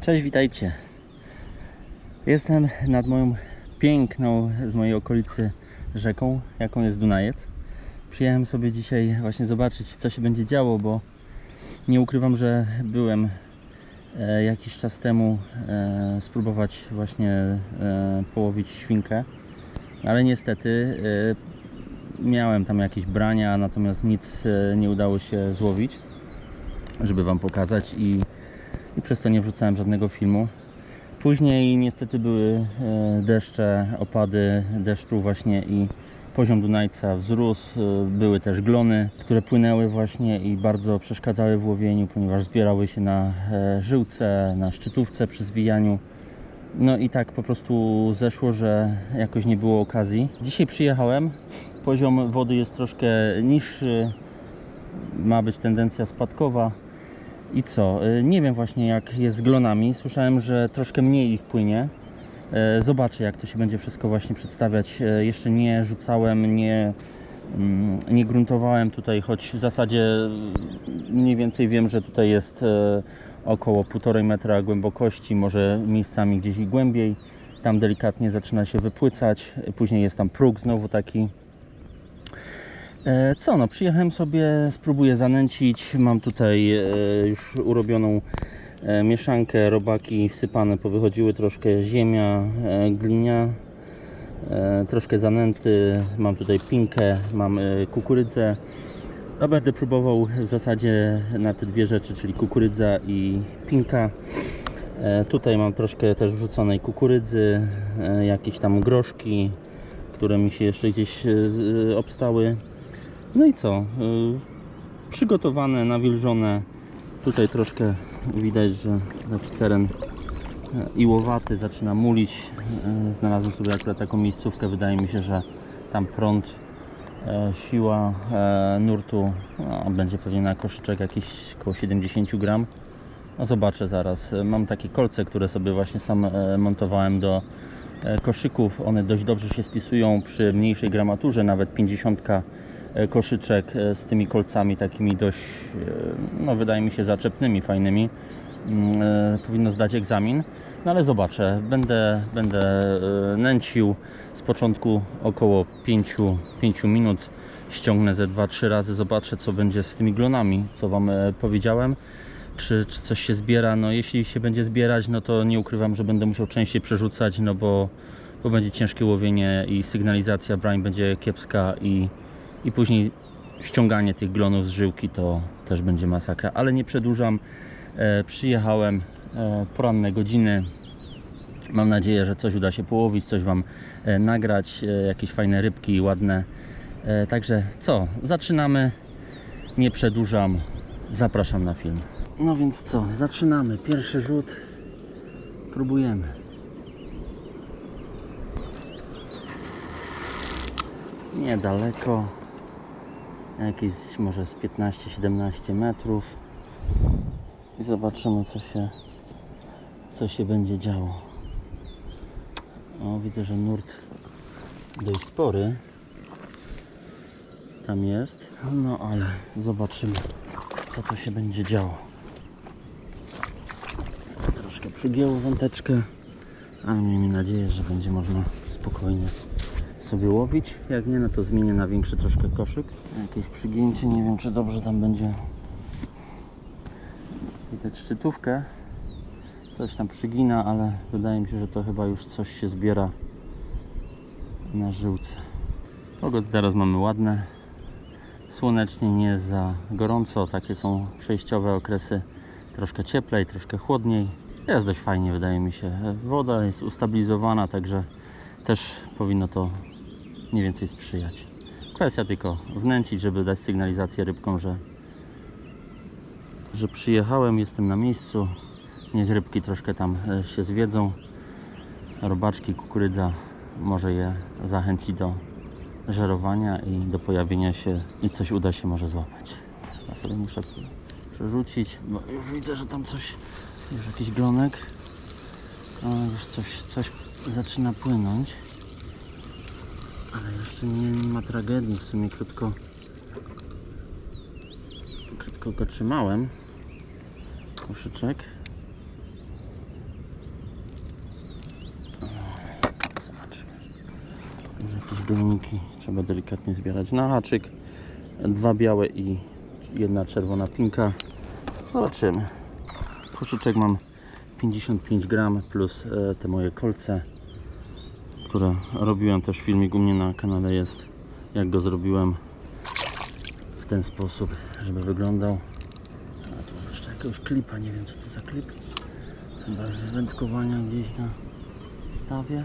Cześć, witajcie. Jestem nad moją piękną z mojej okolicy rzeką, jaką jest Dunajec. Przyjechałem sobie dzisiaj właśnie zobaczyć, co się będzie działo, bo nie ukrywam, że byłem e, jakiś czas temu e, spróbować właśnie e, połowić świnkę, ale niestety miałem tam jakieś brania, natomiast nic nie udało się złowić, żeby Wam pokazać i i przez to nie wrzucałem żadnego filmu. Później niestety były e, deszcze, opady deszczu właśnie i poziom Dunajca wzrósł. E, Były też glony, które płynęły właśnie i bardzo przeszkadzały w łowieniu, ponieważ zbierały się na e, żyłce, na szczytówce przy zwijaniu. No i tak po prostu zeszło, że jakoś nie było okazji. Dzisiaj przyjechałem. Poziom wody jest troszkę niższy. Ma być tendencja spadkowa. I co? Y, Nie wiem właśnie jak jest z glonami. Słyszałem, że troszkę mniej ich płynie. E, Zobaczę jak to się będzie wszystko właśnie przedstawiać. E, Jeszcze nie rzucałem, nie, mm, nie gruntowałem tutaj, choć w zasadzie mniej więcej wiem, że tutaj jest e, około 1,5 metra głębokości, może miejscami gdzieś i głębiej. Tam delikatnie zaczyna się wypłycać. Później jest tam próg znowu taki E, Co no, przyjechałem sobie, spróbuję zanęcić. Mam tutaj e, już urobioną e, mieszankę, robaki wsypane, powychodziły troszkę ziemia, e, glinia, e, troszkę zanęty. Mam tutaj pinkę, mam e, kukurydzę. No, będę próbował w zasadzie na te dwie rzeczy, czyli kukurydza i pinka. E, Tutaj mam troszkę też wrzuconej kukurydzy, e, jakieś tam groszki, które mi się jeszcze gdzieś e, obstały. No i co? Y, Przygotowane, nawilżone. Tutaj troszkę widać, że taki teren e, iłowaty zaczyna mulić. E, Znalazłem sobie akurat taką miejscówkę. Wydaje mi się, że tam prąd, siła nurtu no, będzie pewnie na koszyczek jakieś około 70 gram. No zobaczę zaraz. Mam takie kolce, które sobie właśnie sam montowałem do koszyków. One dość dobrze się spisują przy mniejszej gramaturze, nawet 50 e, koszyczek e, z tymi kolcami takimi dość, e, no wydaje mi się zaczepnymi, fajnymi. Mm, e, Powinno zdać egzamin, no ale zobaczę. Będę, będę e, nęcił z początku około 5, 5 minut. Ściągnę ze 2-3 razy, zobaczę co będzie z tymi glonami, co Wam e, powiedziałem czy, czy coś się zbiera. No jeśli się będzie zbierać, no to nie ukrywam, że będę musiał częściej przerzucać, no bo, bo będzie ciężkie łowienie i sygnalizacja brań będzie kiepska i, i później ściąganie tych glonów z żyłki to też będzie masakra. Ale nie przedłużam. E, przyjechałem e, poranne godziny. Mam nadzieję, że coś uda się połowić, coś Wam e, nagrać, e, jakieś fajne rybki ładne. E, także co, zaczynamy. Nie przedłużam. Zapraszam na film. No więc co, zaczynamy. Pierwszy rzut. Próbujemy. Niedaleko. Jakieś może z 15-17 metrów. I zobaczymy co się co się będzie działo. O, widzę, że nurt dość spory. Tam jest. No ale zobaczymy co to się będzie działo. Troszkę przygięło wąteczkę, ale miejmy nadzieję, że będzie można spokojnie sobie łowić. Jak nie, no to zmienię na większy troszkę koszyk. Jakieś przygięcie, nie wiem czy dobrze tam będzie widać szczytówkę. Coś tam przygina, ale wydaje mi się, że to chyba już coś się zbiera na żyłce. Pogody teraz mamy ładne, słonecznie, nie za gorąco. Takie są przejściowe okresy. Troszkę cieplej, troszkę chłodniej. Jest dość fajnie, wydaje mi się. Woda jest ustabilizowana, także też powinno to mniej więcej sprzyjać. Kwestia tylko wnęcić, żeby dać sygnalizację rybkom, że, że przyjechałem, jestem na miejscu. Niech rybki troszkę tam e, się zwiedzą. Robaczki, kukurydza może je zachęci do żerowania i do pojawienia się i coś uda się może złapać. Ja sobie muszę przerzucić, bo już widzę, że tam coś, już jakiś glonek, o, już coś, coś zaczyna płynąć. Ale jeszcze nie ma tragedii, w sumie krótko krótko go trzymałem. Koszyczek. Zobaczymy. Jakieś gumniki trzeba delikatnie zbierać. Na haczyk dwa białe i jedna czerwona pinka. Zobaczymy. Koszyczek mam 55 gram plus e, te moje kolce które robiłem też filmik u mnie na kanale jest jak go zrobiłem w ten sposób, żeby wyglądał. A tu jeszcze jakiegoś klipa, nie wiem co to za klip. Chyba z wędkowania gdzieś na stawie.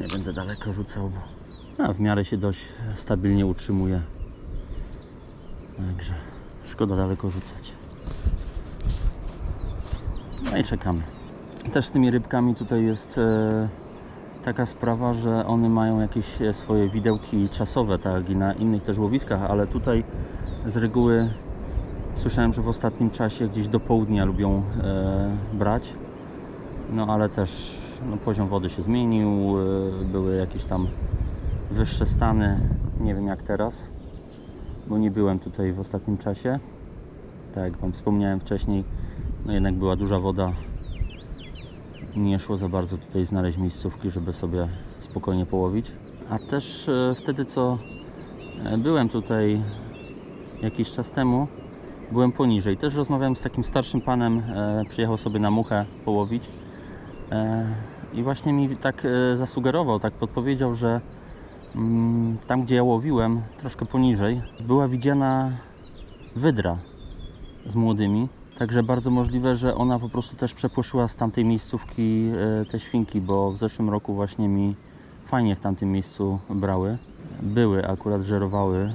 Nie będę daleko rzucał, bo a, w miarę się dość stabilnie utrzymuje. Także szkoda daleko rzucać. No i czekamy. Też z tymi rybkami tutaj jest e, taka sprawa, że one mają jakieś e, swoje widełki czasowe, tak i na innych też łowiskach, ale tutaj z reguły słyszałem, że w ostatnim czasie gdzieś do południa lubią e, brać. No ale też no, poziom wody się zmienił, były jakieś tam wyższe stany, nie wiem jak teraz, bo nie byłem tutaj w ostatnim czasie. Tak jak Wam wspomniałem wcześniej, no jednak była duża woda. Nie szło za bardzo tutaj znaleźć miejscówki, żeby sobie spokojnie połowić. A też e, wtedy co e, byłem tutaj jakiś czas temu, byłem poniżej. Też rozmawiałem z takim starszym panem, e, przyjechał sobie na muchę połowić. I właśnie mi tak zasugerował, tak podpowiedział, że mm, tam gdzie ja łowiłem, troszkę poniżej, była widziana wydra z młodymi. Także bardzo możliwe, że ona po prostu też przepłoszyła z tamtej miejscówki e, te świnki, bo w zeszłym roku właśnie mi fajnie w tamtym miejscu brały. Były, akurat żerowały.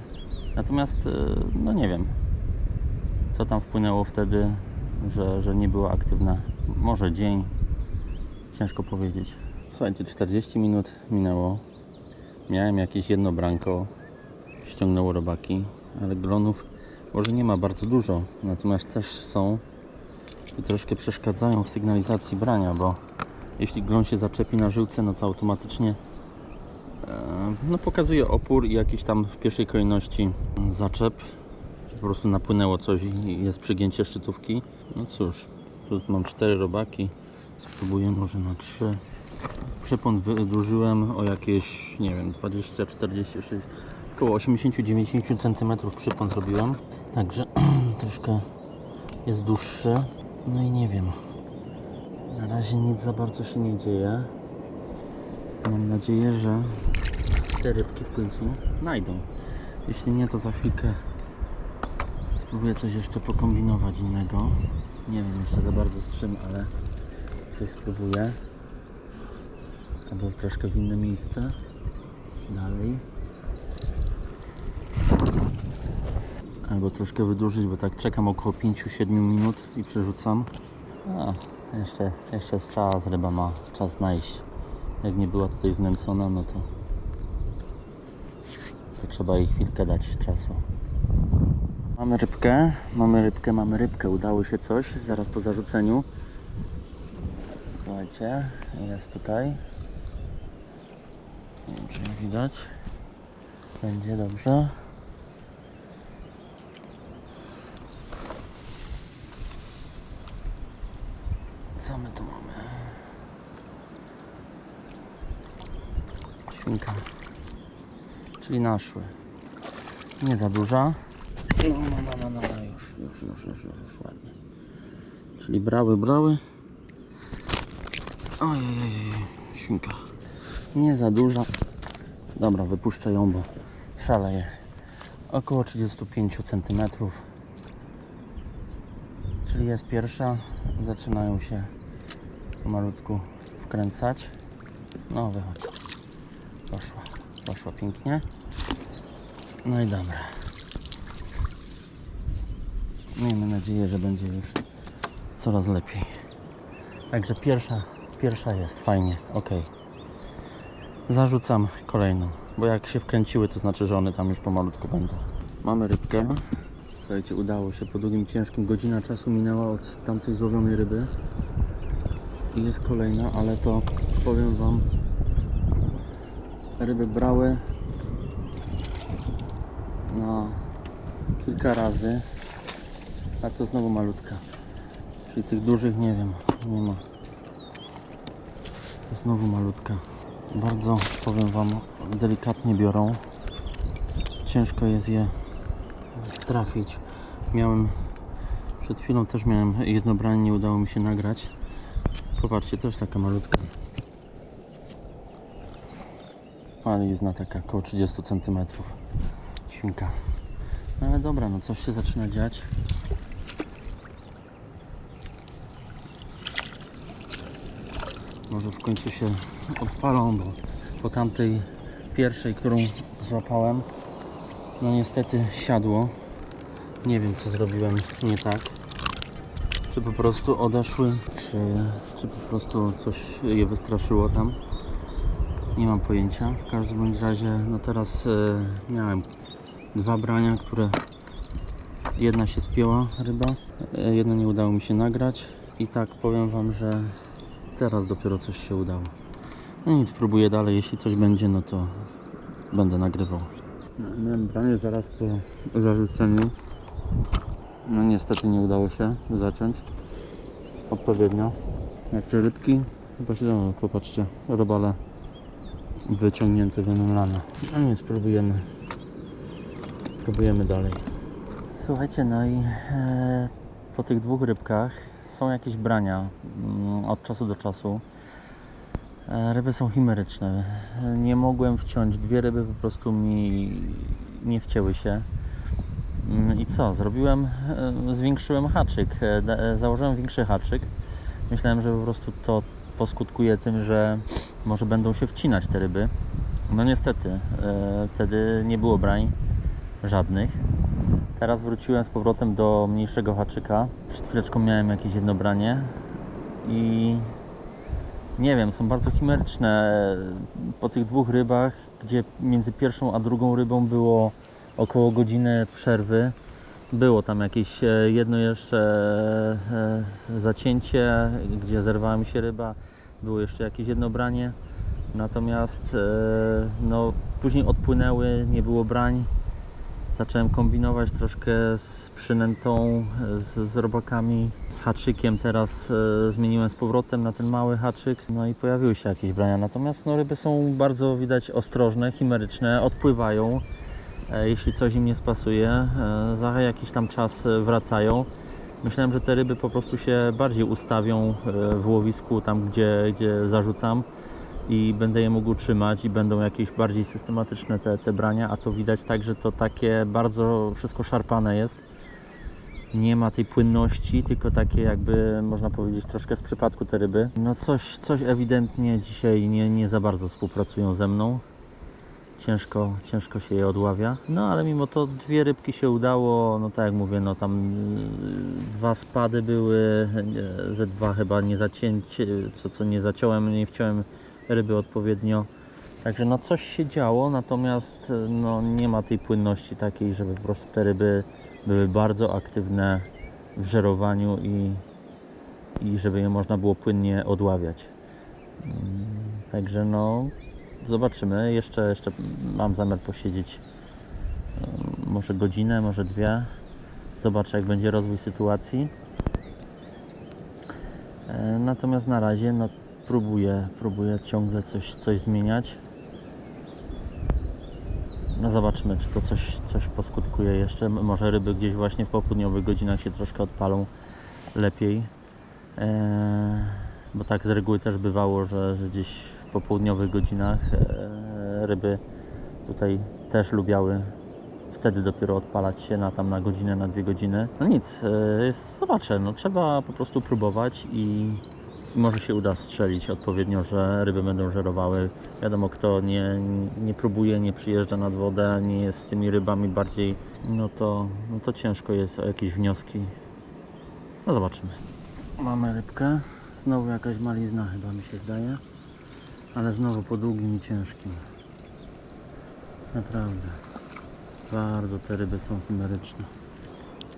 Natomiast, e, no nie wiem, co tam wpłynęło wtedy, że, że nie była aktywna. Może dzień, ciężko powiedzieć. Słuchajcie, 40 minut minęło. Miałem jakieś jedno branko, ściągnęło robaki, ale glonów może nie ma bardzo dużo, natomiast też są i troszkę przeszkadzają w sygnalizacji brania, bo jeśli glon się zaczepi na żyłce, no to automatycznie e, no, pokazuje opór i jakiś tam w pierwszej kolejności zaczep. Po prostu napłynęło coś i jest przygięcie szczytówki. No cóż, tu mam cztery robaki. Spróbuję może na trzy. Przepon wydłużyłem o jakieś, nie wiem, 20, 46, około 80-90 cm przypon zrobiłem. Także troszkę jest dłuższy. No i nie wiem. Na razie nic za bardzo się nie dzieje. Mam nadzieję, że te rybki w końcu najdą. Jeśli nie, to za chwilkę spróbuję coś jeszcze pokombinować innego. Nie wiem jeszcze za bardzo z czym, ale coś spróbuję. Albo troszkę w inne miejsce. Dalej. Albo troszkę wydłużyć, bo tak czekam około 5-7 minut i przerzucam. A, jeszcze, jeszcze jest czas, ryba ma czas znaleźć. Jak nie była tutaj znęcona, no to, to trzeba jej chwilkę dać czasu. Mamy rybkę, mamy rybkę, mamy rybkę. Udało się coś zaraz po zarzuceniu. Słuchajcie, jest tutaj. Nie wiem, czy widać. Będzie dobrze. Co my tu mamy? Świnka. Czyli naszły. Nie za duża. No, no, no, no, no, no już, już, już, już, już, już ładnie. Czyli brały, brały. Ojej, świnka. Nie za duża. Dobra, wypuszczę ją, bo szaleje. Około 35 cm. Czyli jest pierwsza. Zaczynają się pomalutku wkręcać. No, wychodź. Poszła. Poszła pięknie. No i dobra. Miejmy nadzieję, że będzie już coraz lepiej. Także pierwsza, pierwsza jest fajnie, ok. Zarzucam kolejną, bo jak się wkręciły, to znaczy, że one tam już pomalutku będą. Mamy rybkę. Słuchajcie, udało się po długim, ciężkim. Godzina czasu minęła od tamtej złowionej ryby. Jest kolejna, ale to powiem Wam, ryby brały no kilka razy, a to znowu malutka. Czyli tych dużych nie wiem, nie ma. To Znowu malutka. Bardzo, powiem Wam, delikatnie biorą. Ciężko jest je trafić. Miałem, przed chwilą też miałem jedno branie, nie udało mi się nagrać. Popatrzcie, też taka malutka. Ale jest na taka około 30 cm. Świnka. No ale dobra, no coś się zaczyna dziać. Może w końcu się odpalą, bo po tamtej pierwszej, którą złapałem, no niestety siadło. Nie wiem co zrobiłem nie tak. Czy po prostu odeszły, czy, czy po prostu coś je wystraszyło tam. Nie mam pojęcia. W każdym bądź razie, no teraz e, miałem dwa brania, które jedna się spięła ryba, e, jedno nie udało mi się nagrać i tak powiem Wam, że teraz dopiero coś się udało. No nic, próbuję dalej, jeśli coś będzie, no to będę nagrywał. Miałem branie zaraz po zarzuceniu. No niestety nie udało się zacząć odpowiednio. Jak te rybki, chyba się no, popatrzcie, robale wyciągnięte, wymylane. No nic, próbujemy. Próbujemy dalej. Słuchajcie, no i e, po tych dwóch rybkach są jakieś brania mm, od czasu do czasu. E, ryby są chimeryczne. Nie mogłem wciąć, dwie ryby po prostu mi nie wcięły się. I co? Zrobiłem, e, zwiększyłem haczyk, e, e, założyłem większy haczyk. Myślałem, że po prostu to poskutkuje tym, że może będą się wcinać te ryby. No niestety, wtedy nie było brań żadnych. Teraz wróciłem z powrotem do mniejszego haczyka. Przed chwileczką miałem jakieś jedno branie i nie wiem, są bardzo chimeryczne. Po tych dwóch rybach, gdzie między pierwszą a drugą rybą było około godziny przerwy, było tam jakieś e, jedno jeszcze e, zacięcie, gdzie zerwała mi się ryba, było jeszcze jakieś jedno branie. Natomiast e, no, później odpłynęły, nie było brań. Zacząłem kombinować troszkę z przynętą, z, z robakami, z haczykiem. Teraz zmieniłem z powrotem na ten mały haczyk. No i pojawiły się jakieś brania. Natomiast no, ryby są bardzo widać ostrożne, chimeryczne, odpływają. E, jeśli coś im nie spasuje, e, za jakiś tam czas e, wracają. Myślałem, że te ryby po prostu się bardziej ustawią w łowisku, tam gdzie, gdzie zarzucam i będę je mógł trzymać i będą jakieś bardziej systematyczne te, te brania, a to widać tak, że to takie bardzo wszystko szarpane jest. Nie ma tej płynności, tylko takie jakby można powiedzieć troszkę z przypadku te ryby. No coś, coś ewidentnie dzisiaj nie, nie za bardzo współpracują ze mną. Ciężko, ciężko się je odławia. No ale mimo to dwie rybki się udało. No tak jak mówię, no tam yy, dwa spady były, ze dwa chyba nie zacięcie, co, co nie zaciąłem, nie wciąłem ryby odpowiednio. Także no coś się działo, natomiast yy, no, nie ma tej płynności takiej, żeby po prostu te ryby były bardzo aktywne w żerowaniu i, i żeby je można było płynnie odławiać. Mm, Także no zobaczymy. Jeszcze, jeszcze mam zamiar posiedzieć em, może godzinę, może dwie. Zobaczę jak będzie rozwój sytuacji. E, Natomiast na razie no, próbuję, próbuję ciągle coś, coś zmieniać. No zobaczymy, czy to coś, coś poskutkuje jeszcze. Może ryby gdzieś właśnie w popołudniowych godzinach się troszkę odpalą lepiej. E, bo tak z reguły też bywało, że, że gdzieś popołudniowych godzinach e, ryby tutaj też lubiały wtedy dopiero odpalać się na tam na godzinę, na dwie godziny. No nic, e, zobaczę, no trzeba po prostu próbować i, może się uda strzelić odpowiednio, że ryby będą żerowały. Wiadomo, kto nie, nie próbuje, nie przyjeżdża nad wodę, nie jest z tymi rybami bardziej, no to, no to ciężko jest o jakieś wnioski. No zobaczymy. Mamy rybkę. Znowu jakaś malizna chyba mi się zdaje. Ale znowu po długim i ciężkim. Naprawdę. Bardzo te ryby są chimeryczne.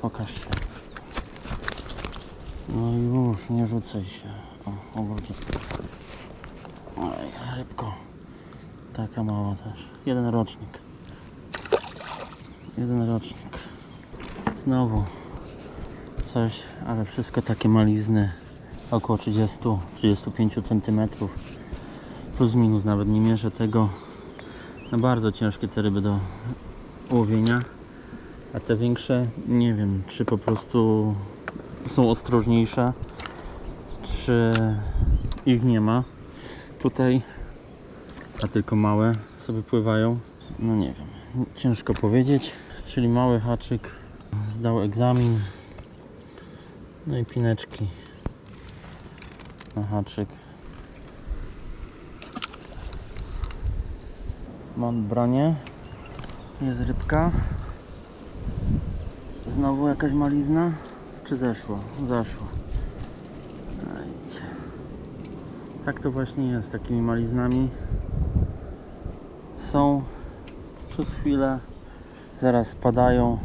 Pokaż się. No już, nie rzucaj się. O, obróć. Oj, rybko. Taka mała też. Jeden rocznik. Jeden rocznik. Znowu coś, ale wszystko takie malizny. Około 30-35 cm. Plus minus nawet nie mierzę tego. No bardzo ciężkie te ryby do łowienia. A te większe nie wiem, czy po prostu są ostrożniejsze, czy ich nie ma. Tutaj, a tylko małe sobie pływają. No nie wiem, ciężko powiedzieć. Czyli mały haczyk zdał egzamin. No i pineczki na haczyk. Mam branie. Jest rybka. Znowu jakaś malizna? Czy? Zeszła. Ajcie. Tak to właśnie jest takimi maliznami. Są przez chwilę, zaraz spadają.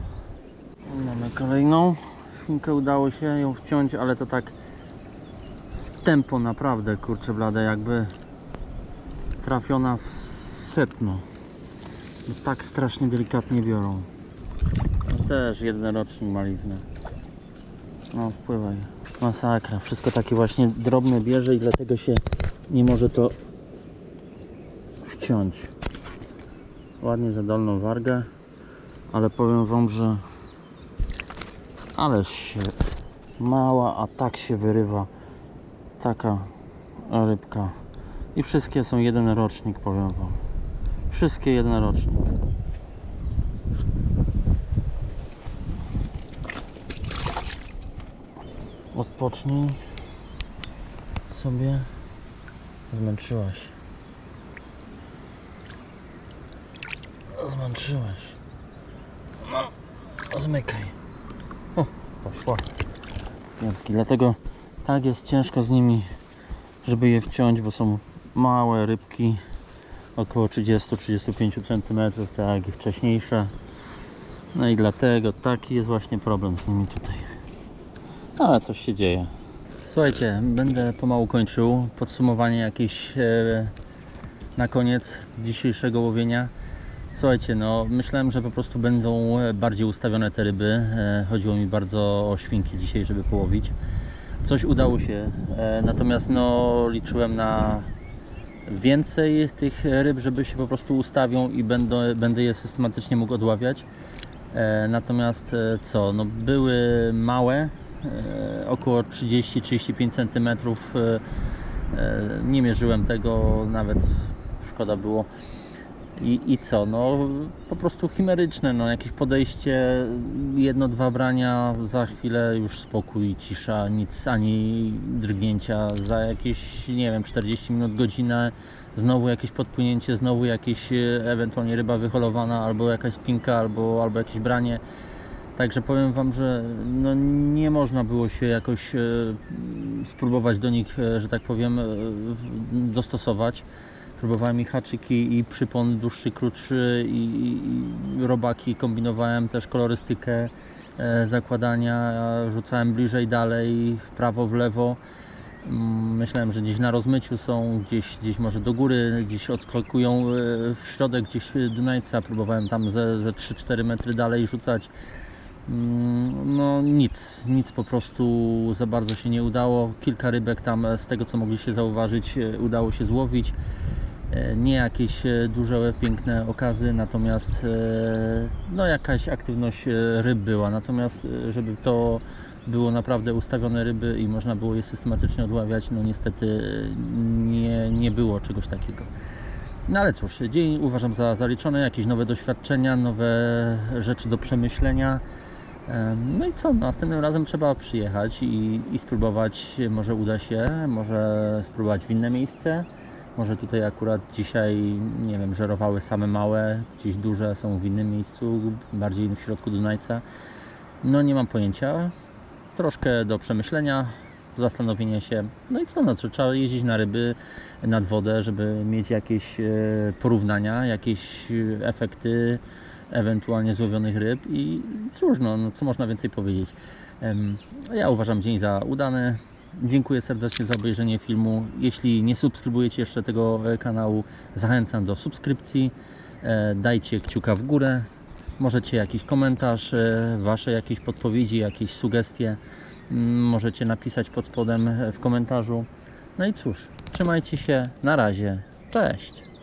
Mamy kolejną. Świnkę udało się ją wciąć, ale to tak w tempo naprawdę, kurczę blade, jakby trafiona w setno. Bo tak strasznie delikatnie biorą. Też jednorocznik malizny. No, wpływaj. Masakra. Wszystko takie właśnie drobne bierze i dlatego się nie może to wciąć. Ładnie za dolną wargę, ale powiem Wam, że ależ się mała, a tak się wyrywa taka rybka. I wszystkie są jeden rocznik, powiem Wam. Wszystkie jeden rocznik. Odpocznij sobie. Zmęczyłaś. Zmęczyłaś. No, zmykaj. O, poszła. Piątki. Dlatego tak jest ciężko z nimi, żeby je wciąć, bo są małe rybki. Około 30-35 cm, tak jak i wcześniejsze. No i dlatego taki jest właśnie problem z nimi tutaj. Ale coś się dzieje. Słuchajcie, będę pomału kończył. Podsumowanie jakieś e, na koniec dzisiejszego łowienia. Słuchajcie, no myślałem, że po prostu będą e, bardziej ustawione te ryby. E, chodziło mi bardzo o świnki dzisiaj, żeby połowić. Coś udało się, e, natomiast no liczyłem na więcej tych ryb, żeby się po prostu ustawią i będę, będę je systematycznie mógł odławiać. E, natomiast e, co, no były małe, e, około 30-35 cm. E, e, nie mierzyłem tego, nawet szkoda było. I, I co, no po prostu chimeryczne, no jakieś podejście, jedno, dwa brania, za chwilę już spokój, cisza, nic, ani drgnięcia, za jakieś, nie wiem, 40 minut, godzinę, znowu jakieś podpłynięcie, znowu jakieś e, ewentualnie ryba wyholowana, albo jakaś spinka, albo, albo jakieś branie. Także powiem Wam, że no nie można było się jakoś e, spróbować do nich, e, że tak powiem, dostosować. Próbowałem i haczyki, i przypon dłuższy, krótszy, i, i, robaki. Kombinowałem też kolorystykę e, zakładania, rzucałem bliżej, dalej, w prawo, w lewo. Mm, Myślałem, że gdzieś na rozmyciu są, gdzieś, gdzieś może do góry, gdzieś odskakują e, w środek, gdzieś Dunajca. Próbowałem tam ze, ze 3-4 metry dalej rzucać. Mm, No nic, nic po prostu za bardzo się nie udało. Kilka rybek tam e, z tego co mogliście zauważyć e, udało się złowić. E, Nie jakieś e, duże, piękne okazy, natomiast e, no jakaś aktywność ryb była. Natomiast żeby to było naprawdę ustawione ryby i można było je systematycznie odławiać, no niestety nie, nie było czegoś takiego. No ale cóż, dzień uważam za zaliczony, jakieś nowe doświadczenia, nowe rzeczy do przemyślenia. Em, No i co, następnym razem trzeba przyjechać i, i spróbować, może uda się, może spróbować w inne miejsce. Może tutaj akurat dzisiaj, nie wiem, żerowały same małe, gdzieś duże są w innym miejscu, bardziej w środku Dunajca. No nie mam pojęcia. Troszkę do przemyślenia, zastanowienia się. No i co, no to trzeba jeździć na ryby, nad wodę, żeby mieć jakieś e, porównania, jakieś e, efekty ewentualnie złowionych ryb i cóż, no, no co można więcej powiedzieć. Ja uważam dzień za udany. Dziękuję serdecznie za obejrzenie filmu. Jeśli nie subskrybujecie jeszcze tego e, kanału, zachęcam do subskrypcji. E, Dajcie kciuka w górę. Możecie jakiś komentarz, e, Wasze jakieś podpowiedzi, jakieś sugestie mm, możecie napisać pod spodem w komentarzu. No i cóż, trzymajcie się. Na razie. Cześć.